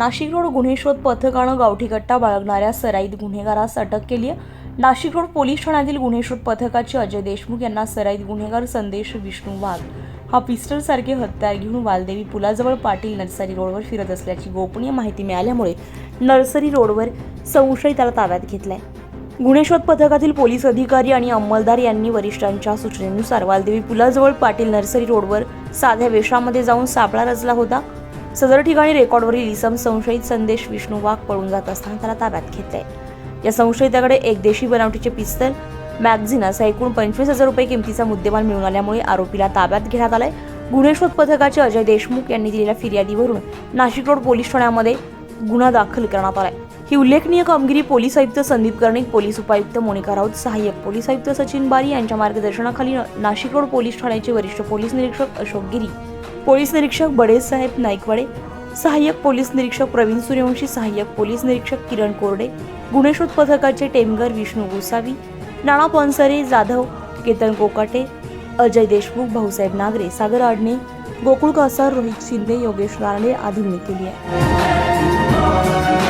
Nashik road गुन्हे शोध पथकानं गावठी गट्टा बाळगणाऱ्या सराईत गुन्हेगारास अटक केली आहे. नाशिक रोड पोलीस ठाण्यातील गुन्हे शोध पथकाचे अजय देशमुख यांना सराईत गुन्हेगार संदेश विष्णू वाघ. हा पिस्टलसारखे हत्यार घेऊन वालदेवी पुलाजवळ पाटील नर्सरी रोडवर फिरत असल्याची गोपनीय माहिती मिळाल्यामुळे नर्सरी रोडवर संशयिताला ताब्यात घेतलाय. गुन्हे शोध पथकातील पोलीस अधिकारी आणि अंमलदार यांनी वरिष्ठांच्या सूचनेनुसार वालदेवी पुलाजवळ पाटील नर्सरी रोडवर साध्या वेशामध्ये जाऊन सापळा रचला होता. सदर ठिकाणी रेकॉर्डवरील इसम संशयित संदेश विष्णू वाघ पळून जात असताना त्याला ताब्यात घेतलाय. या संशयिताकडे एक देशी बनावटीचे पिस्तल मॅगझिन असा एकूण पंचवीस हजार रुपये किमतीचा मुद्देमाल मिळून आल्यामुळे आरोपीला ताब्यात घेण्यात आलाय. गुन्हे शोध पथकाचे अजय देशमुख यांनी दिलेल्या फिर्यादीवरून नाशिक रोड पोलीस ठाण्यामध्ये गुन्हा दाखल करण्यात आलाय. ही उल्लेखनीय कामगिरी पोलीस आयुक्त संदीप कर्णिक पोलीस उपायुक्त मोनिका राऊत सहाय्यक पोलीस आयुक्त सचिन बारी यांच्या मार्गदर्शनाखाली नाशिक रोड पोलीस ठाण्याचे वरिष्ठ पोलीस निरीक्षक अशोक गिरी. पोलीस निरीक्षक बडेसाहेब नाईकवाडे सहाय्यक पोलीस निरीक्षक प्रवीण सूर्यवंशी सहाय्यक पोलीस निरीक्षक किरण कोरडे गुन्हे पथकाचे टेमगर विष्णू गोसावी नाना पनसरे जाधव केतन कोकाटे अजय देशमुख भाऊसाहेब नागरे सागर आडणे गोकुळ कासार रोहित शिंदे योगेश नारळे आदींनी केली आहे.